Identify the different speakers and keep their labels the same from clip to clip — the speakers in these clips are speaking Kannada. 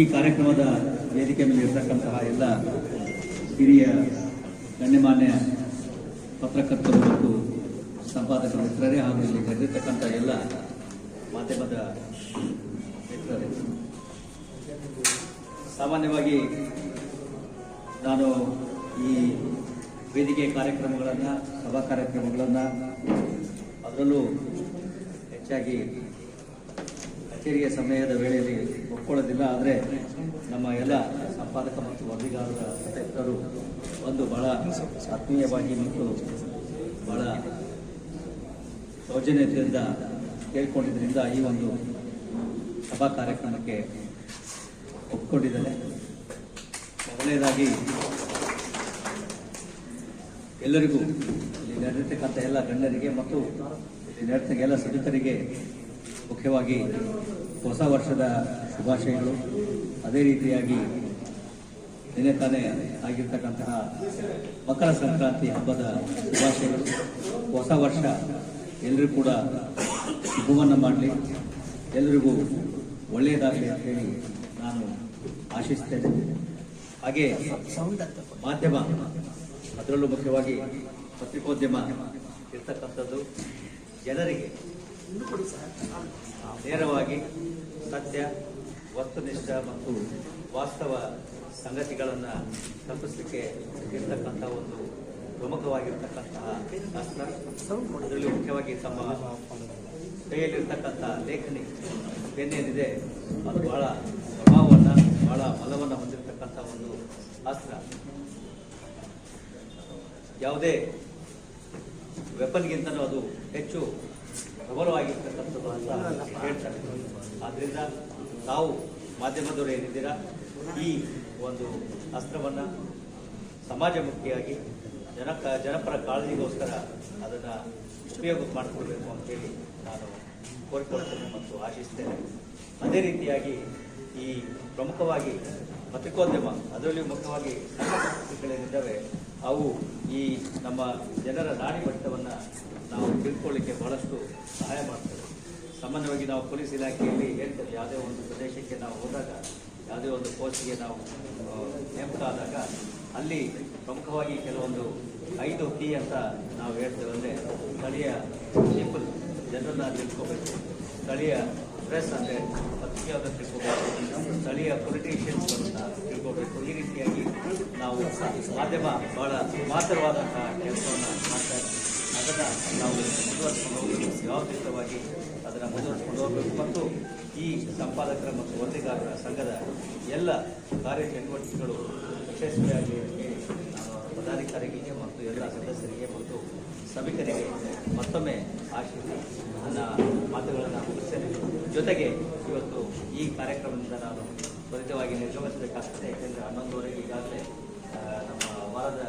Speaker 1: ಈ ಕಾರ್ಯಕ್ರಮದ ವೇದಿಕೆ ಮೇಲೆ ಇರತಕ್ಕಂತಹ ಎಲ್ಲ ಹಿರಿಯ ಗಣ್ಯಮಾನ್ಯ ಪತ್ರಕರ್ತರು ಮತ್ತು ಸಂಪಾದಕರು ಮಿತ್ರರೇ ಹಾಗೂ ಇಲ್ಲಿ ಕರೆದಿರ್ತಕ್ಕಂಥ ಎಲ್ಲ ಮಾಧ್ಯಮದ ಮಿತ್ರರೇ. ಸಾಮಾನ್ಯವಾಗಿ ನಾನು ಈ ವೇದಿಕೆ ಕಾರ್ಯಕ್ರಮಗಳನ್ನು, ಸಭಾ ಕಾರ್ಯಕ್ರಮಗಳನ್ನು ಅದರಲ್ಲೂ ಹೆಚ್ಚಾಗಿ ಕಚೇರಿಯ ಸಮಯದ ವೇಳೆಯಲ್ಲಿ ಒಪ್ಕೊಳ್ಳೋದಿಲ್ಲ, ಆದರೆ ನಮ್ಮ ಎಲ್ಲ ಸಂಪಾದಕ ಮತ್ತು ವರದಿಗಾರರ ಸದಸ್ಯರು ಒಂದು ಬಹಳ ಆತ್ಮೀಯವಾಗಿ ಮತ್ತು ಬಹಳ ಸೌಜನ್ಯತೆಯಿಂದ ಕೇಳಿಕೊಂಡಿದ್ದರಿಂದ ಈ ಒಂದು ಸಭಾ ಕಾರ್ಯಕ್ರಮಕ್ಕೆ ಒಪ್ಕೊಂಡಿದ್ದಾರೆ ಮೊದಲನೇದಾಗಿ, ಎಲ್ಲರಿಗೂ ಇಲ್ಲಿ ನಡೆದಿರ್ತಕ್ಕಂಥ ಎಲ್ಲ ಗಣ್ಯರಿಗೆ ಮತ್ತು ಇಲ್ಲಿ ನಡೆದ ಎಲ್ಲ ಸಭಿಕರಿಗೆ ಮುಖ್ಯವಾಗಿ ಹೊಸ ವರ್ಷದ ಶುಭಾಶಯಗಳು. ಅದೇ ರೀತಿಯಾಗಿ ನಿನ್ನೆ ತಾನೇ ಆಗಿರ್ತಕ್ಕಂತಹ ಮಕರ ಸಂಕ್ರಾಂತಿ ಹಬ್ಬದ ಶುಭಾಶಯಗಳು. ಹೊಸ ವರ್ಷ ಎಲ್ಲರೂ ಕೂಡ ಶುಭವನ್ನು ಮಾಡಲಿ. ಎಲ್ಲರಿಗೂ ಒಳ್ಳೆಯದಾಗಲಿ ಅಂತ ಹೇಳಿ ನಾನು ಆಶಿಸ್ತೇನೆ. ಹಾಗೆ ಮಾಧ್ಯಮ, ಅದರಲ್ಲೂ ಮುಖ್ಯವಾಗಿ ಪತ್ರಿಕೋದ್ಯಮ ಇರ್ತಕ್ಕಂಥದ್ದು ಜನರಿಗೆ ನೇರವಾಗಿ ಸತ್ಯ ವಸ್ತುನಿಷ್ಠ ಮತ್ತು ವಾಸ್ತವ ಸಂಗತಿಗಳನ್ನು ತಪ್ಪಿಸಲಿಕ್ಕೆ ಇರ್ತಕ್ಕಂಥ ಒಂದು ಪ್ರಮುಖವಾಗಿರ್ತಕ್ಕಂತಹ ಅಸ್ತ್ರ ಅದರಲ್ಲಿ ಮುಖ್ಯವಾಗಿ ತಮ್ಮ ಕೈಯಲ್ಲಿರ್ತಕ್ಕಂಥ ಲೇಖನಿ ಬೆನ್ನೇನಿದೆ ಅದು ಬಹಳ ಪ್ರಭಾವವನ್ನು ಬಹಳ ಬಲವನ್ನು ಹೊಂದಿರತಕ್ಕಂಥ ಒಂದು ಅಸ್ತ್ರ ಯಾವುದೇ ವೆಪನ್ಗಿಂತಲೂ ಅದು ಹೆಚ್ಚು ಪ್ರಬಲವಾಗಿರ್ತಕ್ಕಂಥದ್ದು ಅಂತ ಹೇಳ್ತಾರೆ. ಆದ್ದರಿಂದ ತಾವು ಮಾಧ್ಯಮದವರು ಏನಿದ್ದೀರಾ, ಈ ಒಂದು ಅಸ್ತ್ರವನ್ನು ಸಮಾಜಮುಖಿಯಾಗಿ ಜನ ಜನಪರ ಕಾಳಜಿಗೋಸ್ಕರ ಅದನ್ನು ಉಪಯೋಗ ಮಾಡಿಕೊಳ್ಬೇಕು ಅಂತೇಳಿ ನಾನು ಕೋರಿಕೊಳ್ತೇನೆ ಮತ್ತು ಆಶಿಸ್ತೇನೆ. ಅದೇ ರೀತಿಯಾಗಿ ಈ ಪ್ರಮುಖವಾಗಿ ಪತ್ರಿಕೋದ್ಯಮ ಅದರಲ್ಲಿ ಮುಖ್ಯವಾಗಿ ಸಣ್ಣ ಪತ್ರಿಕೆಗಳೇನಿದ್ದಾವೆ ಅವು ಈ ನಮ್ಮ ಜನರ ನಾಡಿ ಮಟ್ಟವನ್ನು ನಾವು ತಿಳ್ಕೊಳ್ಳಿಕ್ಕೆ ಬಹಳಷ್ಟು ಸಹಾಯ ಮಾಡ್ತವೆ. ಸಾಮಾನ್ಯವಾಗಿ ನಾವು ಪೊಲೀಸ್ ಇಲಾಖೆಯಲ್ಲಿ ಹೇಳ್ತೇವೆ ಯಾವುದೇ ಒಂದು ಪ್ರದೇಶಕ್ಕೆ ನಾವು ಹೋದಾಗ ಯಾವುದೇ ಒಂದು ಪೋಸ್ಟ್ಗೆ ನಾವು ಆ, ನೇಮಕ ಆದಾಗ ಅಲ್ಲಿ ಪ್ರಮುಖವಾಗಿ ಕೆಲವೊಂದು ಐದು ಪಿ ಅಂತ ನಾವು ಹೇಳ್ತೇವೆ ಅಂದರೆ ಸ್ಥಳೀಯ ಪೀಪಲ್ ಜನರನ್ನ ತಿಳ್ಕೋಬೇಕು ಸ್ಥಳೀಯ ಪ್ರೆಸ್ ಅಂದರೆ ಪತ್ರಿಕೆಯನ್ನು ತಿಳ್ಕೋಬೇಕು ಸ್ಥಳೀಯ ನಾವು ಮಾಧ್ಯಮ ಬಹಳ ಮಾತ್ರವಾದಂತಹ ಕೆಲಸವನ್ನು ಮಾಡ್ತಾ ಇದ್ದೀವಿ ಅದನ್ನು ನಾವು ಮುಂದುವರಿಸ್ಕೊಂಡು ಹೋಗಬೇಕು. ಜವಾಬ್ದಾರಿತವಾಗಿ ಅದನ್ನು ಮುಂದುವರಿಸ್ಕೊಂಡು ಹೋಗಬೇಕು. ಮತ್ತು ಈ ಸಂಪಾದಕರ ಮತ್ತು ವರದಿಗಾರರ ಸಂಘದ ಎಲ್ಲ ಕಾರ್ಯಚಟುವಟಿಕೆಗಳು ಯಶಸ್ವಿಯಾಗಿ ಹೇಳಿ ನಾನು ಪದಾಧಿಕಾರಿಗಳಿಗೆ ಮತ್ತು ಎಲ್ಲ ಸದಸ್ಯರಿಗೆ ಮತ್ತು ಸಭಿಕರಿಗೆ ಮತ್ತೊಮ್ಮೆ ಆಶಿಸಿ ನನ್ನ ಮಾತುಗಳನ್ನು ಮುಗಿಸ್ತೇನೆ. ಜೊತೆಗೆ ಇವತ್ತು ಈ ಕಾರ್ಯಕ್ರಮದಿಂದ ನಾನು ತ್ವರಿತವಾಗಿ ನಿರ್ಗಮಿಸಬೇಕಾಗ್ತದೆ. ಯಾಕೆಂದರೆ ಹನ್ನೊಂದುವರೆಗೆ ಈಗಾಗಲೇ ನಮ್ಮ ವಾರದ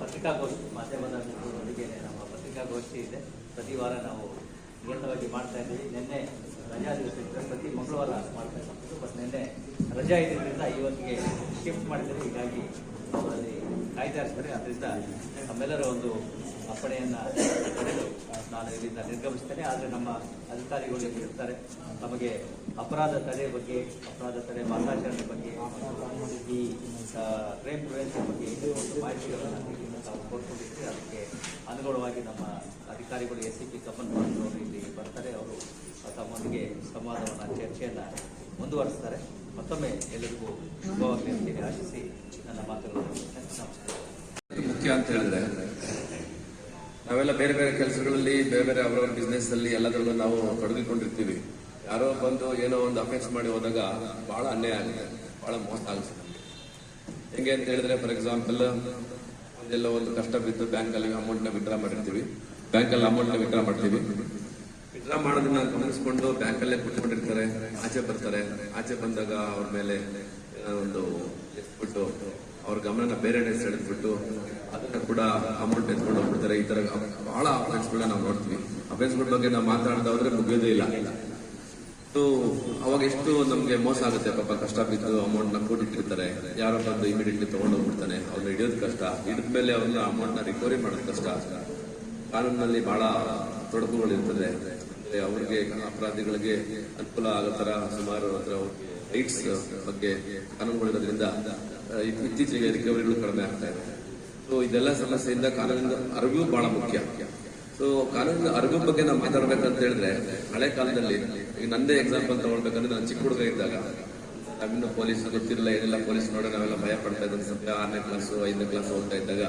Speaker 1: ಪತ್ರಿಕಾಗೋಷ್ಠಿ ಮಾಧ್ಯಮದ ಮಿತ್ರರೊಂದಿಗೆ ನಮ್ಮ ಪತ್ರಿಕಾಗೋಷ್ಠಿ ಇದೆ. ಪ್ರತಿ ವಾರ ನಾವು ನಿಯಮಿತವಾಗಿ ಮಾಡ್ತಾ ಇದ್ದೀವಿ. ನಿನ್ನೆ ರಜಾ ದಿವಸ ಇದ್ದರೆ ಪ್ರತಿ ಮಂಗಳವಾರ ಮಾಡ್ತಾ ಇರ್ತಿತ್ತು ಬಟ್ ನಿನ್ನೆ ರಜಾ ಇದ್ದಿದ್ದರಿಂದ ಇವತ್ತಿಗೆ ಶಿಫ್ಟ್ ಮಾಡಿದರೆ ಹೀಗಾಗಿ ಅವರಲ್ಲಿ ಕಾಯ್ತಾ ಇರ್ತಾರೆ. ಅದರಿಂದ ನಮ್ಮೆಲ್ಲರ ಒಂದು ಅಪ್ಪಣೆಯನ್ನು ನಾನು ಇಲ್ಲಿಂದ ನಿರ್ಗಮಿಸ್ತೇನೆ. ಆದರೆ ನಮ್ಮ ಅಧಿಕಾರಿಗಳು ಇರ್ತಾರೆ. ನಮಗೆ ಅಪರಾಧ ತಡೆ ಬಗ್ಗೆ, ಅಪರಾಧ ತಡೆ ಮಾರ್ಗಾಚರಣೆ ಬಗ್ಗೆ, ಈ ಕ್ರೈಮ್ ಪ್ರಿವೆನ್ಷನ್ ಬಗ್ಗೆ ಒಂದು ಮಾಹಿತಿಗಳನ್ನು ನೀಡಲು ತಾವು ಕೋರ್ಕೊಂಡಿದ್ದೀರಿ ಅದಕ್ಕೆ ಅನುಗುಣವಾಗಿ ನಮ್ಮ ಅಧಿಕಾರಿಗಳು ಎಸ್ ಸಿ ಪಿ ಕಮಲ್ ಇಲ್ಲಿ ಬರ್ತಾರೆ. ಅವರು ತಮ್ಮೊಂದಿಗೆ ಸಂವಾದವನ್ನು, ಚರ್ಚೆಯನ್ನು ಮುಂದುವರಿಸ್ತಾರೆ. ಮತ್ತೊಮ್ಮೆ ಎಲ್ಲರಿಗೂ ಶುಭವಾಗಲಿ ಆಶಿಸಿ ನನ್ನ ಮಾತುಗಳನ್ನು
Speaker 2: ಮುಖ್ಯ ಅಂತ ಹೇಳಿದ್ರೆ, ನಾವೆಲ್ಲ ಬೇರೆ ಬೇರೆ ಕೆಲಸಗಳಲ್ಲಿ, ಬೇರೆ ಬೇರೆ ಅವರವರ ಬಿಸ್ನೆಸ್ ಅಲ್ಲಿ ಎಲ್ಲದರಲ್ಲೂ ನಾವು ತೊಡಗಿಕೊಂಡಿರ್ತೀವಿ. ಯಾರೋ ಬಂದು ಏನೋ ಒಂದು ಅಫೆನ್ಸ್ ಮಾಡಿ ಹೋದಾಗ ಬಹಳ ಅನ್ಯಾಯ ಆಗುತ್ತೆ, ಬಹಳ ಮೋಸ ಆಗುತ್ತೆ ಹೆಂಗೆ ಅಂತ ಹೇಳಿದ್ರೆ ಫಾರ್ ಎಕ್ಸಾಂಪಲ್ ಒಂದೆಲ್ಲ ಒಂದು ಕಷ್ಟ ಬಿದ್ದು ಬ್ಯಾಂಕಲ್ಲಿ ಅಮೌಂಟ್ನ ವಿಡ್ರಾ ಮಾಡಿರ್ತೀವಿ. ಬ್ಯಾಂಕಲ್ಲಿ ಅಮೌಂಟ್ನ ವಿಡ್ರಾ ಮಾಡ್ತೀವಿ. ವಿಡ್ರಾ ಮಾಡೋದನ್ನ ಗಮನಿಸ್ಕೊಂಡು ಬ್ಯಾಂಕಲ್ಲೇ ಕುತ್ಕೊಂಡಿರ್ತಾರೆ, ಆಚೆ ಬರ್ತಾರೆ. ಆಚೆ ಬಂದಾಗ ಅವ್ರ ಮೇಲೆ ಒಂದು ಎತ್ಬಿಟ್ಟು ಅವ್ರ ಗಮನನ ಬೇರೆ ಕಡೆ ಸೆಳೆದ್ಬಿಟ್ಟು ಅದನ್ನ ಕೂಡ ಅಮೌಂಟ್ ಎತ್ಕೊಂಡು ಹೋಗ್ಬಿಡ್ತಾರೆ. ಈ ತರ ಬಹಳ ಅಫೆನ್ಸ್ಗಳನ್ನ ನಾವು ನೋಡ್ತೀವಿ. ಅಫೆನ್ಸ್ಗಳ ಬಗ್ಗೆ ನಾವು ಮಾತಾಡ್ದವ್ರೆ ಮುಗಿಯೋದೇ ಇಲ್ಲ. ಸೊ ಅವಾಗ ಎಷ್ಟು ನಮ್ಗೆ ಮೋಸ ಆಗುತ್ತೆ, ಪಾಪ ಕಷ್ಟ ಬಿದ್ದು ಅಮೌಂಟ್ನ ಕೂಡಿಟ್ಟಿರ್ತಾರೆ. ಯಾರೋ ಬಂದು ಇಮಿಡಿಯೇಟ್ಲಿ ಹೋಗ್ಬಿಡ್ತಾನೆ. ಅವ್ರನ್ನ ಹಿಡಿಯೋದು ಕಷ್ಟ. ಹಿಡಿದ ಮೇಲೆ ಅವ್ರನ್ನ ಅಮೌಂಟ್ನ ರಿಕವರಿ ಮಾಡೋದು ಕಷ್ಟ. ಕಾನೂನಿನಲ್ಲಿ ಬಹಳ ತೊಡಕುಗಳಿರ್ತದೆ. ಮತ್ತೆ ಅವ್ರಿಗೆ ಅಪರಾಧಿಗಳಿಗೆ ಅನುಕೂಲ ಆಗೋ ತರ ಸುಮಾರು ರೈಟ್ಸ್ ಬಗ್ಗೆ ಕಾನೂನುಗಳಿರೋದ್ರಿಂದ ಇತ್ತೀಚೆಗೆ ರಿಕವರಿಗಳು ಕಡಿಮೆ ಆಗ್ತಾ ಇದೆ. ಸೊ ಇದೆಲ್ಲ ಸಮಸ್ಯೆಯಿಂದ ಕಾನೂನಿನ ಅರಿವು ಬಹಳ ಮುಖ್ಯ. ಸೊ ಕಾನೂನಿನ ಅರಿವು ಬಗ್ಗೆ ನಾವು ಮಾತಾಡ್ಬೇಕಂತ ಹೇಳಿದ್ರೆ, ಹಳೆ ಕಾಲದಲ್ಲಿ, ಈಗ ನಂದೇ ಎಕ್ಸಾಂಪಲ್ ತಗೊಳ್ಬೇಕಂದ್ರೆ ನಾನು ಚಿಕ್ಕ ಹುಡುಗ ಇದ್ದಾಗ ನಮ್ಮಿನ್ನು ಪೊಲೀಸ್ ಗೊತ್ತಿರಲಿಲ್ಲ ಏನಿಲ್ಲ ಪೊಲೀಸ್ ನೋಡಿ ನಾವೆಲ್ಲ ಭಯ ಪಡ್ತಾ ಇದ್ದಾರೆ ಸದ್ಯ ಆರನೇ ಕ್ಲಾಸು ಐದನೇ ಕ್ಲಾಸ್ ಓದ್ತಾ ಇದ್ದಾಗ,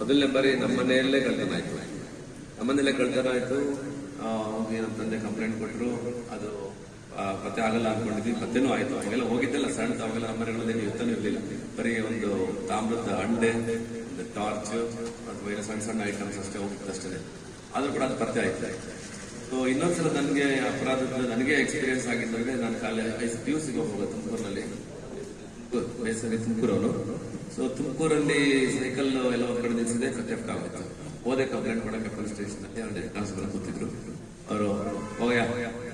Speaker 2: ಮೊದಲನೇ ಬಾರಿ ನಮ್ಮ ಮನೆಯಲ್ಲೇ ಕಳ್ತನ ಆಯ್ತು. ನಮ್ಮ ಮನೆಯಲ್ಲೇ ಕಳ್ತನ ಆಯ್ತು. ಹೋಗಿ ನಮ್ಮ ತಂದೆ ಕಂಪ್ಲೇಂಟ್ ಕೊಟ್ಟರು ಅದು ಪತ್ತೆ ಆಗಲ್ಲ ಅನ್ಕೊಂಡಿದ್ವಿ, ಪತ್ತೆನೂ ಆಯಿತು. ಅವಾಗೆಲ್ಲ ಹೋಗಿದ್ದೆಲ್ಲ ಸಣ್ಣ ಅವಾಗೆಲ್ಲ ಮನೆಗಳಲ್ಲಿ ಯುದ್ಧನೂ ಇರಲಿಲ್ಲ. ಬರೀ ಒಂದು ತಾಮ್ರದ ಅಂಡೆ, ಒಂದು ಟಾರ್ಚ್ ಅಥವಾ ಬೇರೆ ಸಣ್ಣ ಸಣ್ಣ ಐಟಮ್ಸ್ ಅಷ್ಟೇ ಹೋಗಿತ್ತು ಅಷ್ಟೇ ಆದ್ರೂ ಕೂಡ ಅದು ಪತ್ತೆ ಆಯ್ತು. ಸೊ ಇನ್ನೊಂದ್ಸಲ ನನಗೆ ಅಪರಾಧದ ನನಗೆ ಎಕ್ಸ್ಪೀರಿಯನ್ಸ್ ಆಗಿದ್ದಂದ್ರೆ ನಾನು ಕಾಲೇಜ್ ಪಿ ಯು ಸಿಗೆ ಹೋಗೋದು ತುಮಕೂರಿನಲ್ಲಿ. ಬೇಸರಿ ತುಮಕೂರವರು ಸೊ ತುಮಕೂರಲ್ಲಿ ಸೈಕಲ್ ಎಲ್ಲ ಒಂದು ಕಡೆ ನಿಲ್ಸಿದೆ ಥೆಫ್ಟ್ ಆಗುತ್ತೆ ಹೋದೆ ಕಂಪ್ಲೇಂಟ್ ಮಾಡೋಕ್ಕೆ ಪೊಲೀಸ್ ಸ್ಟೇಷನ್ ಅಲ್ಲಿ ಟ್ರಾನ್ಸ್ಫರ್ ಕೂತಿದ್ರು. ಅವರು ಹೋಗ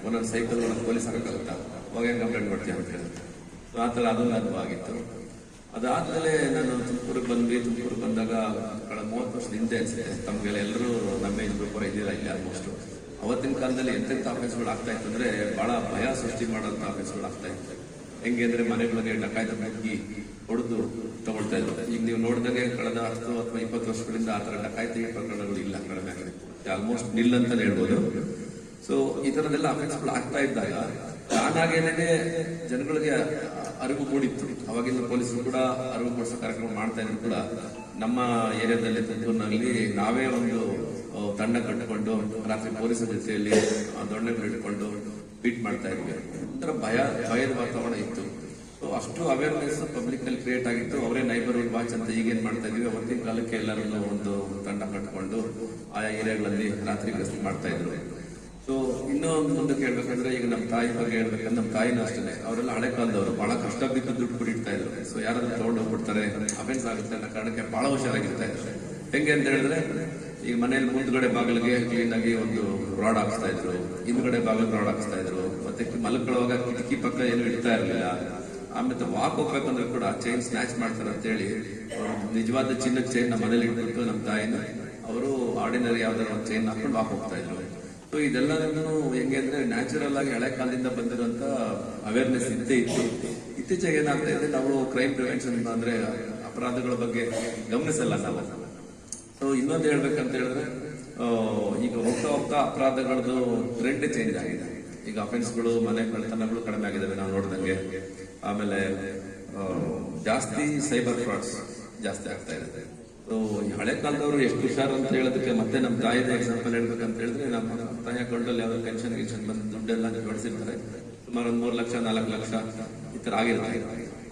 Speaker 2: ಒಂದೊಂದು ಸೈಕಲ್ ಒಂದು ಪೊಲೀಸ್ ಹಾಕಕ್ಕಾಗುತ್ತಾ? ಹೋಗಿ ಕಂಪ್ಲೇಂಟ್ ಮಾಡ್ತೀವಿ ಅಂತ ಹೇಳಿದ್ರು. ಆ ಥರ ಅದೊಂದು ಅನುಭವ ಆಗಿತ್ತು. ಅದಾದಮೇಲೆ ನಾನು ತುಮಕೂರಿಗೆ ಬಂದ್ವಿ. ತುಮಕೂರಿಗೆ ಬಂದಾಗ ಕಳೆದ ಮೂವತ್ತು ವರ್ಷದ ಹಿಂದೆ ಅನಿಸುತ್ತೆ. ತಮಗೆಲ್ಲ ಎಲ್ಲರೂ ನಮ್ಮ ಏಜ್ ಕೂಡ ಇದ್ದೀರಾ ಇಲ್ಲಿ ಆಲ್ಮೋಸ್ಟ್ ಅವತ್ತಿನ ಕಾಲದಲ್ಲಿ ಎಂತೆಂಥ ಆಫೀಸ್ಗಳು ಆಗ್ತಾ ಇತ್ತು ಭಾಳ ಬಹಳ ಭಯ ಸೃಷ್ಟಿ ಮಾಡೋಂಥ ಆಫೀಸ್ಗಳು ಆಗ್ತಾ ಇತ್ತು. ಹೆಂಗೆ ಅಂದರೆ ಮನೆಗಳಿಗೆ ಡಕಾಯ್ತ ಬಗ್ಗಿ ಹೊಡೆದು ತಗೊಳ್ತಾ ಇರುತ್ತೆ ಈಗ ನೀವು ನೋಡಿದಾಗೆ ಕಳೆದ ಹತ್ತು ಅಥವಾ ಇಪ್ಪತ್ತು ವರ್ಷಗಳಿಂದ ಆ ತರ ಡಕಾಯಿತಿ ಪ್ರಕರಣಗಳು ಇಲ್ಲ ಕಡಿಮೆ ಆಗಿದೆ. ಆಲ್ಮೋಸ್ಟ್ ನಿಲ್ ಅಂತ ಹೇಳ್ಬೋದು. ಸೊ ಈ ತರದೆಲ್ಲ ಅಫೆಕ್ಟ್ಸ್ಗಳು ಆಗ್ತಾ ಇದ್ದಾಗ ತಾನಾಗೇನೆ ಜನಗಳಿಗೆ ಅರಿವು ಮೂಡಿತ್ತು. ಅವಾಗಿಂದ ಪೊಲೀಸರು ಕೂಡ ಅರಿವು ಮೂಡಿಸೋ ಕಾರ್ಯಕ್ರಮ ಮಾಡ್ತಾ ಇದ್ರು ಕೂಡ ನಮ್ಮ ಏರಿಯಾದಲ್ಲಿ ತುಮಕೂರಿನಲ್ಲಿ ನಾವೇ ಒಂದು ತಂಡ ಕಟ್ಟಿಕೊಂಡು ರಾತ್ರಿ ಪೊಲೀಸರ ಜೊತೆಯಲ್ಲಿ ದೊಣ್ಣೆಗಳು ಇಟ್ಕೊಂಡು ಬೀಟ್ ಮಾಡ್ತಾ ಇದ್ವಿ. ಒಂಥರ ಭಯ, ಭಯದ ವಾತಾವರಣ ಇತ್ತು. ಸೊ ಅಷ್ಟು ಅವೇರ್ನೆಸ್ ಪಬ್ಲಿಕ್ನಲ್ಲಿ ಕ್ರಿಯೇಟ್ ಆಗಿತ್ತು. ಅವರೇ ನೈಬರ್ಹುಡ್ ವಾಚ್ ಅಂತ ಈಗೇನ್ ಮಾಡ್ತಾ ಇದೀವಿ ಅವತ್ತಿನ ಕಾಲಕ್ಕೆ ಎಲ್ಲರನ್ನು ಒಂದು ತಂಡ ಕಟ್ಕೊಂಡು ಆಯಾ ಏರಿಯಾಗಳಲ್ಲಿ ರಾತ್ರಿ ಗಸ್ತಿ ಮಾಡ್ತಾ ಇದ್ರು. ಸೊ ಇನ್ನೂ ಒಂದು ಮುಂದಕ್ಕೆ ಹೇಳ್ಬೇಕಂದ್ರೆ ಈಗ ನಮ್ಮ ತಾಯಿ ಬಗ್ಗೆ ಹೇಳ್ಬೇಕಂದ್ರೆ ನಮ್ಮ ತಾಯಿನೂ ಅಷ್ಟೇ ಅವರೆಲ್ಲ ಹಳೆ ಕಾಲದವರು. ಬಹಳ ಕಷ್ಟ ಬಿದ್ದು ದುಡ್ಡು ಕುಡಿಡ್ತಾ ಇದ್ರು. ಸೊ ಯಾರಾದ್ರೂ ತಗೊಂಡು ಹೋಗ್ಬಿಡ್ತಾರೆ ಅಫೆನ್ಸ್ ಆಗುತ್ತೆ ಅನ್ನೋ ಕಾರಣಕ್ಕೆ ಬಹಳ ಹುಷಾರಾಗಿರ್ತಾ ಇದ್ರು. ಹೆಂಗೆ ಅಂತ ಹೇಳಿದ್ರೆ, ಈಗ ಮನೆಯಲ್ಲಿ ಮುಂದ್ಗಡೆ ಬಾಗಿಲಿಗೆ ಕ್ಲೀನ್ ಆಗಿ ಒಂದು ರಾಡ್ ಹಾಕ್ಸ್ತಾ ಇದ್ರು. ಹಿಂದ್ಗಡೆ ಬಾಗಿಲು ರಾಡ್ ಹಾಕ್ಸ್ತಾ ಇದ್ರು. ಮತ್ತೆ ಮಲ್ಕೊಳ್ಳುವಾಗ ಕಿಟಕಿ ಪಕ್ಕ ಏನು ಇಡ್ತಾ ಇರಲಿಲ್ಲ. ಆಮೇಲೆ ವಾಕ್ ಹೋಗ್ಬೇಕಂದ್ರೆ ಕೂಡ ಚೈನ್ ಸ್ನ್ಯಾಚ್ ಮಾಡ್ತಾರೆ ಅಂತ ಹೇಳಿ ನಿಜವಾದ ಚಿನ್ನದ ಚೈನ್ ನಮ್ಮ ಮನೇಲಿ ಇಟ್ಬಿಟ್ಟು ನಮ್ಮ ತಾಯಿನ, ಅವರು ಆರ್ಡಿನರಿ ಯಾವ್ದಾರ ಚೈನ್ ಹಾಕೊಂಡು ವಾಕ್ ಹೋಗ್ತಾ ಇದ್ರು. ಸೊ ಇದೆಲ್ಲದನ್ನು ಹೆಂಗೆ ಅಂದ್ರೆ ನ್ಯಾಚುರಲ್ ಆಗಿ ಹಳೆ ಕಾಲದಿಂದ ಬಂದಿರುವಂತ ಅವೇರ್ನೆಸ್ ಇದ್ದೇ ಇತ್ತು. ಇತ್ತೀಚೆಗೆ ಏನಾಗ್ತಾ ಇದೆ, ನಾವು ಕ್ರೈಮ್ ಪ್ರಿವೆನ್ಷನ್ ಅಂದ್ರೆ ಅಪರಾಧಗಳ ಬಗ್ಗೆ ಗಮನಿಸಲ್ಲ ನಾವು. ಸೊ ಇನ್ನೊಂದು ಹೇಳ್ಬೇಕಂತ ಹೇಳಿದ್ರೆ ಈಗ ಹೋಗ್ತಾ ಹೋಗ್ತಾ ಅಪರಾಧಗಳದ್ದು ಟ್ರೆಂಡ್ ಚೇಂಜ್ ಆಗಿದೆ. ಈಗ ಅಫೆನ್ಸ್ಗಳು ಮನೆ ಕಳ್ತನಗಳು ಕಡಿಮೆ ಆಗಿದ್ದಾವೆ, ನಾವು ನೋಡಿದಂಗೆ. ಆಮೇಲೆ ಜಾಸ್ತಿ ಸೈಬರ್ ಫ್ರಾಡ್ಸ್ ಜಾಸ್ತಿ ಆಗ್ತಾ ಇದೆ ಸೊ ಹಳೆ ಕಾಲದವರು ಎಷ್ಟು ಹುಷಾರು ಅಂತ ಹೇಳೋದಕ್ಕೆ ಮತ್ತೆ ನಮ್ಮ ತಾಯಿದ ಎಕ್ಸಾಂಪಲ್ ಹೇಳ್ಬೇಕಂತ ಹೇಳಿದ್ರೆ, ನಮ್ಮ ತಾಯಿ ಅಕೌಂಟಲ್ಲಿ ಯಾವ್ದಾದ್ರು ಪೆನ್ಷನ್ ಗಿನ್ಷನ್ ಬಂದು ದುಡ್ಡೆಲ್ಲ ಜೋಡಿಸಿರ್ತಾರೆ ಸುಮಾರು ಒಂದು ಮೂರು ಲಕ್ಷ, ನಾಲ್ಕು ಲಕ್ಷ ಈ ತರ ಆಗಿರುತ್ತೆ.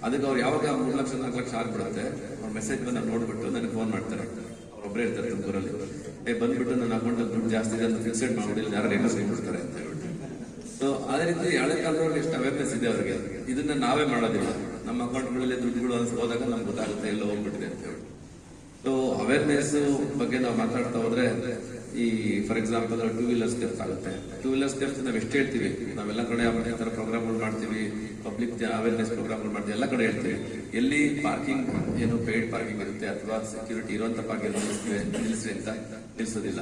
Speaker 2: ಅದಕ್ಕೆ ಅವ್ರು ಯಾವಾಗ ಮೂರು ಲಕ್ಷ, ನಾಲ್ಕು ಲಕ್ಷ ಆಗ್ಬಿಡುತ್ತೆ, ಅವ್ರ ಮೆಸೇಜ್ ಬಂದು ನೋಡ್ಬಿಟ್ಟು ನನಗೆ ಫೋನ್ ಮಾಡ್ತಾರೆ. ಅವ್ರೊಬ್ಬರೇ ಇರ್ತಾರೆ ತುಮಕೂರಲ್ಲಿ. ಏ, ಬಂದ್ಬಿಟ್ಟು ನನ್ನ ಅಕೌಂಟಲ್ಲಿ ದುಡ್ಡು ಜಾಸ್ತಿ ಇದೆ ಅಂತ ಫಿಕ್ಸೆಡ್ ಮಾಡ್ಬಿಡಿ ಯಾರು ರೇಟ್ ಬಿಡ್ತಾರೆ ಅಂತ ಹೇಳ್ಬಿಟ್ಟು ಸೊ ಅದೇ ರೀತಿ ಹಳೆ ಕಾಲದವ್ರಿಗೆ ಎಷ್ಟು ಅವೇರ್ನೆಸ್ ಇದೆ ಅವರಿಗೆ. ಇದನ್ನ ನಾವೇ ಮಾಡೋದಿಲ್ಲ. ನಮ್ಮ ಅಕೌಂಟ್ಗಳಲ್ಲಿ ದುಡ್ಡುಗಳು ಹೋದಾಗ ನಮ್ಗೆ ಗೊತ್ತಾಗುತ್ತೆ, ಎಲ್ಲ ಹೋಗ್ಬಿಟ್ಟಿದೆ ಅಂತ ಹೇಳಿ. ಸೊ ಅವೇರ್ನೆಸ್ ಬಗ್ಗೆ ನಾವು ಮಾತಾಡ್ತಾ ಹೋದ್ರೆ, ಈ for example two wheelers steps ಆಗುತ್ತೆ. ಟೂ ವೀಲರ್ಸ್ ಸ್ಟೆಪ್ಸ್ ನಾವು ಎಷ್ಟು ಹೇಳ್ತೀವಿ? ನಾವೆಲ್ಲ ಕಡೆ ಈ ತರ ಪ್ರೋಗ್ರಾಮ್ಗಳು ಮಾಡ್ತೀವಿ. ಪಬ್ಲಿಕ್ ಅವೇರ್ನೆಸ್ ಪ್ರೋಗ್ರಾಮ್ಗಳು ಮಾಡ್ತೀವಿ. ಎಲ್ಲ ಕಡೆ ಹೇಳ್ತೀವಿ. ಎಲ್ಲಿ ಪಾರ್ಕಿಂಗ್ ಏನು ಪೇಯ್ಡ್ ಪಾರ್ಕಿಂಗ್ ಇರುತ್ತೆ ಅಥವಾ ಸೆಕ್ಯೂರಿಟಿ ಇರುವಂತ ಪಾರ್ಕಿಂಗ್ ನಿಲ್ಲಿಸ್ರಿ ಅಂತ ನಿಲ್ಲಿಸೋದಿಲ್ಲ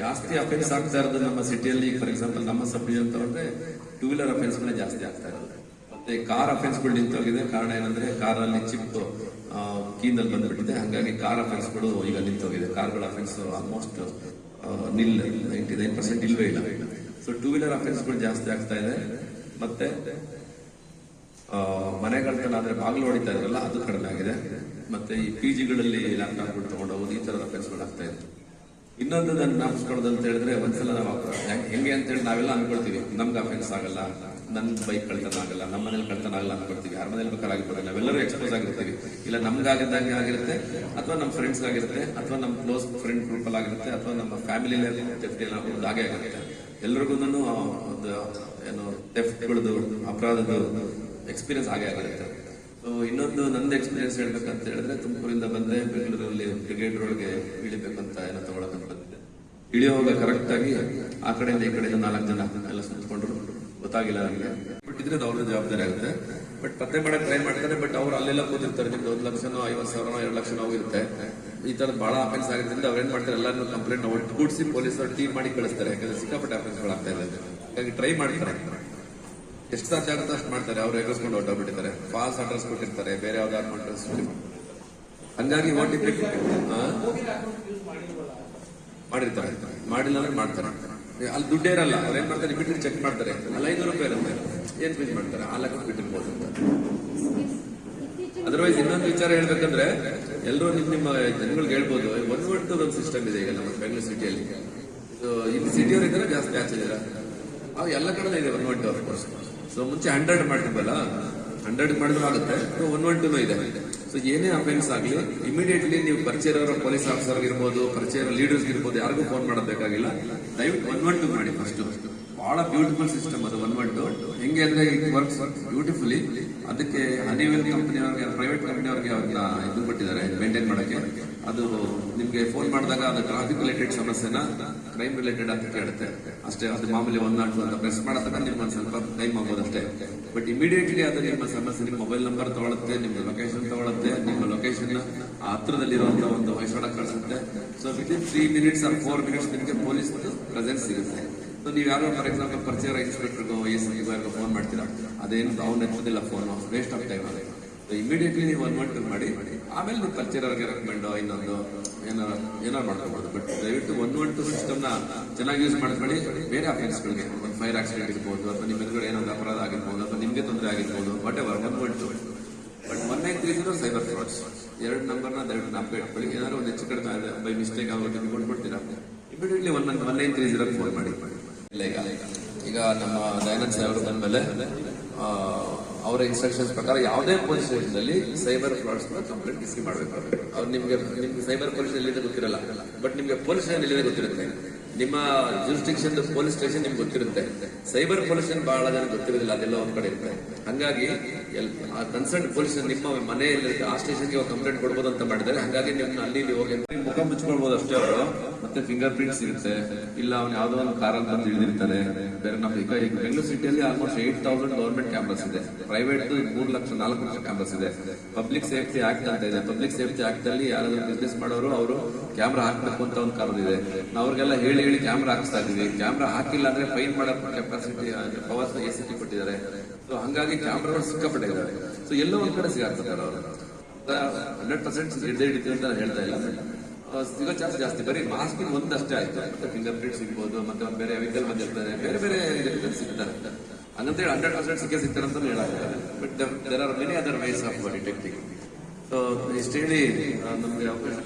Speaker 2: ಜಾಸ್ತಿ ಅಫೆನ್ಸ್ ಆಗ್ತಾ ಇರೋದು ನಮ್ಮ ಸಿಟಿಯಲ್ಲಿ ಫಾರ್ ಎಕ್ಸಾಂಪಲ್ ನಮ್ಮ ಸಬ್ ಅಂತ ತಗೊಂಡ್ರೆ ಟೂ ವೀಲರ್ ಅಫೆನ್ಸ್ಗಳೇ ಜಾಸ್ತಿ ಆಗ್ತಾ ಇರೋದು. ಮತ್ತೆ ಕಾರ್ ಅಫೆನ್ಸ್ಗಳು ನಿಂತೋಗಿದೆ. ಕಾರಣ ಏನಂದ್ರೆ ಕಾರಲ್ಲಿ ಚಿಪ್ ಕೀನಲ್ಲಿ ಬಂದ್ಬಿಟ್ಟಿದೆ. ಹಾಗಾಗಿ ಕಾರ್ ಅಫೆನ್ಸ್ಗಳು ಈಗ ನಿಂತೋಗಿದೆ. ಕಾರ್ಗಳ offence almost nil ninety nine percent ಇಲ್ವೇ ಇಲ್ಲ. ಸೊ ಟೂ ವೀಲರ್ ಅಫೆನ್ಸ್ಗಳು ಜಾಸ್ತಿ ಆಗ್ತಾ ಇದೆ. ಮತ್ತೆ ಮನೆಗಳ ಆದ್ರೆ ಬಾಗಿಲು ಹೊಡಿತಾ ಇದ್ರಲ್ಲ, ಅದು ಕಡಿಮೆ ಆಗಿದೆ. ಮತ್ತೆ ಈ ಪಿ ಜಿಗಳಲ್ಲಿ ಲ್ಯಾಪ್ಟಾಪ್ಗಳು ತಗೊಂಡೋಗೋದು ಈ ತರದ ಅಫೆನ್ಸ್ಗಳು ಆಗ್ತಾ ಇದೆ. ಇನ್ನೊಂದು ನನ್ನ ಜ್ಞಾಪಿಸ್ಕೊಳ್ಳೋದು ಅಂತ ಹೇಳಿದ್ರೆ ಒಂದ್ಸಲ ನಾವು ಹೆಂಗ್- ಹೆಂಗೆ ಅಂತ ಹೇಳಿ ನಾವೆಲ್ಲ ಅನ್ಕೊಳ್ತೀವಿ. ನಮ್ಗೆ ಅಫೆನ್ಸ್ ಆಗಲ್ಲ ನನ್ನ ಬೈಕ್ ಕಳ್ತನ ಆಗಲ್ಲ ನಮ್ಮ ಮನೇಲಿ ಕಳ್ತನ ಆಗಲ್ಲ ಅನ್ಕೊಳ್ತೀವಿ. ಯಾರ ಮನೇಲಿ ಬೇಕಾದ್ರೆ ಆಗಿರ್ಬೋದು ನಾವೆಲ್ಲರೂ ಎಕ್ಸ್ಪೋಸ್ ಆಗಿರ್ತೀವಿ. ಇಲ್ಲ, ನಮ್ಗಾಗಿದ್ದಂಗೆ ಆಗಿರುತ್ತೆ, ಅಥವಾ ನಮ್ಮ ಫ್ರೆಂಡ್ಸ್ ಆಗಿರುತ್ತೆ, ಅಥವಾ ನಮ್ಮ ಕ್ಲೋಸ್ ಫ್ರೆಂಡ್ ಗ್ರೂಪ್ ಅಲ್ಲಿ ಆಗಿರುತ್ತೆ, ಅಥವಾ ನಮ್ಮ ಫ್ಯಾಮಿಲಿಯಲ್ಲಿ ಎಲ್ಲ ಒಂದು ಹಾಗೆ ಆಗಿರುತ್ತೆ. ಎಲ್ರಿಗೂ ಒಂದು, ಏನು ಟೆಫ್ಟ್ಗಳದ್ದು ಅಪರಾಧದ ಎಕ್ಸ್ಪೀರಿಯನ್ಸ್ ಹಾಗೆ ಆಗಿರುತ್ತೆ. ಸೊ ಇನ್ನೊಂದು ನಂದು ಎಕ್ಸ್ಪೀರಿಯನ್ಸ್ ಹೇಳ್ಬೇಕಂತ ಹೇಳಿದ್ರೆ, ತುಮಕೂರಿಂದ ಬಂದ್ರೆ ಬೆಂಗಳೂರಲ್ಲಿ ಬ್ರಿಗೇಡ್ ಒಳಗೆ ಇಳಿಬೇಕಂತ ಏನೋ ಇಳಿಯುವಾಗ ಕರೆಕ್ಟ್ ಆಗಿ ಆ ಕಡೆಯಿಂದ ಈ ಕಡೆಯಿಂದ ನಾಲ್ಕು ಜನ ಎಲ್ಲ ಸುತ್ತಕೊಂಡ್ರು. ಗೊತ್ತಾಗಿಲ್ಲ ನನಗೆ ಬಟ್ ಇದ್ರೆ ಅವ್ರ ಜವಾಬ್ದಾರಿ ಆಗುತ್ತೆ. ಬಟ್ ಪತ್ತೆ ಮಾಡಕ್ ಟ್ರೈ ಮಾಡ್ತಾರೆ ಬಟ್ ಅವ್ರು ಅಲ್ಲೆಲ್ಲ ಕೂತಿರ್ತಾರೆ. ನಿಮ್ದು ಒಂದು ಲಕ್ಷನೋ ಐವತ್ತು ಸಾವಿರನೋ ಎರಡು ಲಕ್ಷನೋ ಹೋಗಿರುತ್ತೆ. ಈ ತರದ್ ಬಹಳ ಅಫೆನ್ಸ್ ಆಗಿದ್ರಿಂದ ಏನ್ ಮಾಡ್ತಾರೆ ಎಲ್ಲಾರು ಕಂಪ್ಲೇಂಟ್ ಒಟ್ಟುಗೂಡಿಸಿ ಪೊಲೀಸರು ಟೀಮ್ ಮಾಡಿ ಕಳಿಸ್ತಾರೆ. ಯಾಕಂದ್ರೆ ಸಿಕ್ಕಾಪಟ್ಟೆ ಅಫೆನ್ಸ್ಗಳು ಆಗ್ತಾ ಇದೆ. ಹಾಗಾಗಿ ಟ್ರೈ ಮಾಡ್ತಾರೆ. ಎಷ್ಟು ಸಾಧ್ಯ ಆಗುತ್ತೆ ಅಷ್ಟು ಮಾಡ್ತಾರೆ. ಅವ್ರು ಎಗರ್ಸ್ಕೊಂಡು ಹೊರಟೋಗ್ಬಿಟ್ಟಿದ್ದಾರೆ ಫಾಲ್ಸ್ ಅಡ್ರೆಸ್ ಕೊಟ್ಟಿರ್ತಾರೆ. ಬೇರೆ ಯಾವ್ದಾದ್ರು ಅಡ್ರೆಸ್ ಹಂಗಾಗಿ ಓ ಟಿ ಪಿ ಮಾಡಿರ್ತಾರೆ. ಮಾಡಿಲ್ಲ ಅಂದ್ರೆ ಮಾಡ್ತಾರೆ. ಅಲ್ಲಿ ದುಡ್ಡೇ ಇರಲ್ಲ, ಅವ್ರು ಏನ್ ಮಾಡ್ತಾರೆ? ಇಮಿಡಿಯೇಟ್ ಚೆಕ್ ಮಾಡ್ತಾರೆ. ಅಲ್ಲಿ ಐನೂರು ರೂಪಾಯಿ ಇರುತ್ತೆ. ಏನ್ ಫೀಸ್ ಮಾಡ್ತಾರೆ? ಆ ಲೆಕ್ಕ ಬಿಟ್ಟಿರ್ಬೋದು ಅಂತ. ಅದರ್ವೈಸ್ ಇನ್ನೊಂದು ವಿಚಾರ ಹೇಳ್ಬೇಕಂದ್ರೆ ಎಲ್ಲರೂ ನಿಮ್ ನಿಮ್ಮ ಜನಗಳಿಗೆ ಹೇಳ್ಬೋದು ಒನ್ ವರ್ಡ್ ಟು ಒಂದು ಸಿಸ್ಟಮ್ ಇದೆ ಈಗ ನಮ್ಮ ಬೆಂಗಳೂರು ಸಿಟಿಯಲ್ಲಿ ಇಲ್ಲಿ ಸಿಟಿಯವರು ಇದ್ರೆ ಜಾಸ್ತಿ ಆಚೆ ಇದ್ದಾರೆ? ಅವು ಎಲ್ಲ ಕಡೆ ಇದೆ one one two course so ಮುಂಚೆ ಹಂಡ್ರೆಡ್ ಮಾಡ್ತೀವಲ್ಲ ಹಂಡ್ರೆಡ್ ಮಾಡಿದ್ರು ಆಗುತ್ತೆ. ಒನ್ ಒನ್ ಟೂನು ಇದೆ. ಸೊ ಏನೇ ಅಫೆನ್ಸ್ ಆಗಲಿ ಇಮಿಡಿಯೇಟ್ಲಿ ನೀವು ಪರಿಚಯ ಇರೋ ಪೊಲೀಸ್ ಆಫೀಸರ್ ಇರ್ಬೋದು ಪರಿಚಯ ಇರೋ ಲೀಡರ್ಸ್ ಇರ್ಬೋದು ಯಾರಿಗೂ ಫೋನ್ ಮಾಡಬೇಕಾಗಿಲ್ಲ ದಯವಿಟ್ಟು ಒನ್ ಒನ್ ಟು ಮಾಡಿ ಫಸ್ಟ್ ಬಹಳ ಬ್ಯೂಟಿಫುಲ್ ಸಿಸ್ಟಮ್ ಅದು ಒನ್ ಒನ್ ಟು ಹೆಂಗೆ ಅಂದ್ರೆ ಇಟ್ ವರ್ಕ್ಸ್ ಬ್ಯೂಟಿಫುಲಿ ಅದಕ್ಕೆ ಹನಿವೆಲ್ ಕಂಪನಿಯವ್ರಿಗೆ ಪ್ರೈವೇಟ್ ಕಂಪನಿಯವ್ರಿಗೆ ಅದನ್ನ ಇದು ಕೊಟ್ಟಿದ್ದಾರೆ ಮೇಂಟೈನ್ ಮಾಡಕ್ಕೆ. ಅದು ನಿಮ್ಗೆ ಫೋನ್ ಮಾಡಿದಾಗ ಅದು ಟ್ರಾಫಿಕ್ ರಿಲೇಟೆಡ್ ಸಮಸ್ಯೆನ ಕ್ರೈಮ್ ರಿಲೇಟೆಡ್ ಅಂತ ಕೇಳುತ್ತೆ. ಅಷ್ಟೇ, ಅದು ಮಾಮೂಲಿ ಒನ್ ನಾಟ್ ಅಂತ ಪ್ರೆಸ್ ಮಾಡತಕ್ಕ ನಿಮ್ಗೆ ಒಂದು ಸ್ವಲ್ಪ ಟೈಮ್ ಆಗೋದು ಅಷ್ಟೇ ಬಟ್ ಇಮಿಡಿಯೇಟ್ಲಿ ಅದು ನಿಮ್ಮ ಸಮಸ್ಯೆ, ನಿಮ್ಮ ಮೊಬೈಲ್ ನಂಬರ್ ತಗೊಳುತ್ತೆ, ನಿಮ್ಮ ಲೊಕೇಶನ್ ತಗೊಳುತ್ತೆ, ನಿಮ್ಮ ಲೊಕೇಶನ್ ಹತ್ರದಲ್ಲಿರುವಂತಹ ಒಂದು ವಯಸ್ಸಾಡ ಕಳಿಸುತ್ತೆ so within three minutes or four minutes ನಿಮಗೆ ಪೊಲೀಸ್ ಪ್ರೆಸೆನ್ಸ್ ಸಿಗುತ್ತೆ. ಸೊ ನೀವು ಯಾರೋ ಫಾರ್ ಎಕ್ಸಾಂಪಲ್ ಪರಿಚಯ ಇನ್ಸ್ಪೆಕ್ಟರ್ಗೋ ಎಸ್ ಯಾರಿಗೋ ಫೋನ್ ಮಾಡ್ತೀರಾ, ಅದೇನು, ಅವ್ನು ಎತ್ತೋದಿಲ್ಲ phone waste of time immediately ನೀವು ಒನ್ ಒನ್ ಟು ಮಾಡಿ ಆಮೇಲೆ ನೀವು ಪರಿಚಯವ್ರಿಗೆ ರೆಕಮೆಂಡ್ ಇನ್ನೊಂದು ಏನಾರ ಏನಾರು ಮಾಡ್ಕೋಬಹುದು ಬಟ್ ದಯವಿಟ್ಟು ಒನ್ ಒನ್ ಟು ಸಿಸ್ಟಮ್ನ ಚೆನ್ನಾಗಿ ಯೂಸ್ ಮಾಡ್ಕೊಳ್ಳಿ. ಬೇರೆ ಅಫೆನ್ಸ್ಗಳಿಗೆ ಒಂದು ಫೈರ್ ಆಕ್ಸಿಡೆಂಟ್ ಇರ್ಬೋದು ಅಥವಾ ನಿಮ್ಮ ಎದುರುಗಡೆ ಏನಾದ್ರು ಅಪರಾಧ ಆಗಿರ್ಬೋದು ಅಥವಾ ನಿಮಗೆ ತೊಂದರೆ ಆಗಿರ್ಬೋದು whatever one one but one nine three zero cyber frauds ಎರಡು ನಂಬರ್ನ ದಯವಿಟ್ಟು ನಾವು ಇಟ್ಕೊಳ್ಳಿ ಏನಾದ್ರು ಒಂದು ಹೆಚ್ಚು ಕಡಿಮೆ ಬೈ ಮಿಸ್ಟೇಕ್ ಆಗೋದು ನೀವು ಕೊಟ್ಬಿಡ್ತೀರಾ? Immediately one one nine three zero phone ಮಾಡಿ. ಈಗ ಈಗ ನಮ್ಮ ದಯಾನಂದ್ ಸಾಹೇಬರು ಬಂದ್ಮೇಲೆ ಆ, ಅವರ ಇನ್ಸ್ಟ್ರಕ್ಷನ್ಸ್ ಪ್ರಕಾರ ಯಾವುದೇ ಪೊಲೀಸ್ ಸ್ಟೇಷನ್ ಅಲ್ಲಿ ಸೈಬರ್ ಫ್ರಾಡ್ಸ್ ಕಂಪ್ಲೇಂಟ್ ರಿಸೀವ್ ಮಾಡಬೇಕು ಅವ್ರು ನಿಮಗೆ ನಿಮ್ಗೆ ಸೈಬರ್ ಪೊಲೀಸ್ ಎಲ್ಲಿದೆ ಗೊತ್ತಿರಲ್ಲ. ಬಟ್ ನಿಮಗೆ ಪೊಲೀಸ್ ಸ್ಟೇಷನ್ ಎಲ್ಲಿದೆ ಗೊತ್ತಿರುತ್ತೆ. ನಿಮ್ಮ ಜೂರಿಸ್ಟಿಕ್ಷನ್ ಪೊಲೀಸ್ ಸ್ಟೇಷನ್ ನಿಮ್ಗೆ ಗೊತ್ತಿರುತ್ತೆ. ಸೈಬರ್ ಪೊಲೀಸ್ ಬಹಳ ಜನ ಗೊತ್ತಿರೋದಿಲ್ಲ, ಅದೆಲ್ಲ ಒಂದ್ ಕಡೆ ಇರುತ್ತೆ. ಹಂಗಾಗಿ ಆ ಕನ್ಸರ್ನ್ ಪೊಲೀಸ್ ನಿಮ್ಮ ಮನೆಯಲ್ಲಿ ಆ ಸ್ಟೇಷನ್ಗೆ ಕಂಪ್ಲೇಂಟ್ ಕೊಡ್ಬೋದು ಅಂತ ಮಾಡಿದ್ದಾರೆ. ಹಾಗಾಗಿ ನೀವು ಅಲ್ಲಿ ಇಲ್ಲಿ ಹೋಗಿ ಮುಖ ಮುಚ್ಕೊಳ್ಬೋದು ಅಷ್ಟೇ ಅವರು. ಮತ್ತೆ ಫಿಂಗರ್ ಪ್ರಿಂಟ್ ಸಿಗುತ್ತೆ ಇಲ್ಲ, ಅವ್ನು ಯಾವ್ದೋ ಒಂದು ಕಾರಲ್ಲಿ ಬಂದು ತಿಳಿದಿರ್ತಾರೆ ಬೇರೆ ನಮ್ಮ ಈಗ ಬೆಂಗಳೂರು ಸಿಟಿಯಲ್ಲಿ almost eight thousand government cameras ಇದೆ. ಪ್ರೈವೇಟ್ ಮೂರು ಲಕ್ಷ, ನಾಲ್ಕು ಲಕ್ಷ ಕ್ಯಾಮ್ರಾಸ್ ಇದೆ. ಪಬ್ಲಿಕ್ ಸೇಫ್ಟಿ ಆಕ್ಟ್ ಅಂತ ಇದೆ. ಪಬ್ಲಿಕ್ ಸೇಫ್ಟಿ ಆಕ್ಟ್ ಅಲ್ಲಿ ಯಾರಾದ್ರೂ ಬಿಸ್ನೆಸ್ ಮಾಡೋರು, ಅವರು ಕ್ಯಾಮ್ರಾ ಹಾಕ್ಬೇಕು ಅಂತ ಒಂದು ಕಾರಣ ಇದೆ. ಅವ್ರಿಗೆಲ್ಲ ಹೇಳಿ ಹೇಳಿ ಕ್ಯಾಮ್ರಾ ಹಾಕಿಸ್ತಾ ಇದ್ದೀವಿ. ಕ್ಯಾಮ್ರಾ ಹಾಕಿಲ್ಲ ಅಂದ್ರೆ ಫೈನ್ ಮಾಡೋ ಕೆಪಾಸಿಟಿ ಪವರ್ಸ್ ಎ ಸಿ ಕೊಟ್ಟಿದ್ದಾರೆ. ಸೊ ಹಂಗಾಗಿ ಕ್ಯಾಮ್ರಾಗಳು ಸಿಕ್ಕಾಪಟ್ಟೆ ಇದಾವೆ ಸೊ ಎಲ್ಲೋ ಒಂದ್ ಕಡೆ ಸಿಗಾಕ್ತಾರೆ ಅವರು. ಹಂಡ್ರೆಡ್ ಪರ್ಸೆಂಟ್ ಹಿಡ್ದೇ ಹಿಡಿತೀವಿ ಅಂತ ಹೇಳ್ತಾ ಇಲ್ಲ ಸಿಗೋ ಚಾನ್ಸ್ ಜಾಸ್ತಿ. ಬರೀ ಮಾಸ್ಕ್ ಒಂದಷ್ಟೇ ಆಯ್ತು. ಫಿಂಗರ್ ಪ್ರಿಂಟ್ ಸಿಗ್ಬೋದು, ಮತ್ತೆ ಬೇರೆ ವೆಹಿಕಲ್ ಬಂದಿರ್ತಾರೆ ಬೇರೆ ಬೇರೆ ಸಿಗ್ತಾರೆ. ಹಂಗಂತ ಹೇಳಿ ಹಂಡ್ರೆಡ್ ಪರ್ಸೆಂಟ್ ಸಿಕ್ಕೇ ಸಿಗ್ತಾರೆ ಅಂತ ಹೇಳಕ್ಕಾಗಲ್ಲ. But there are many other ways of detecting so ಇಷ್ಟು ಹೇಳಿ ನಮ್ಗೆ ಅವಕಾಶ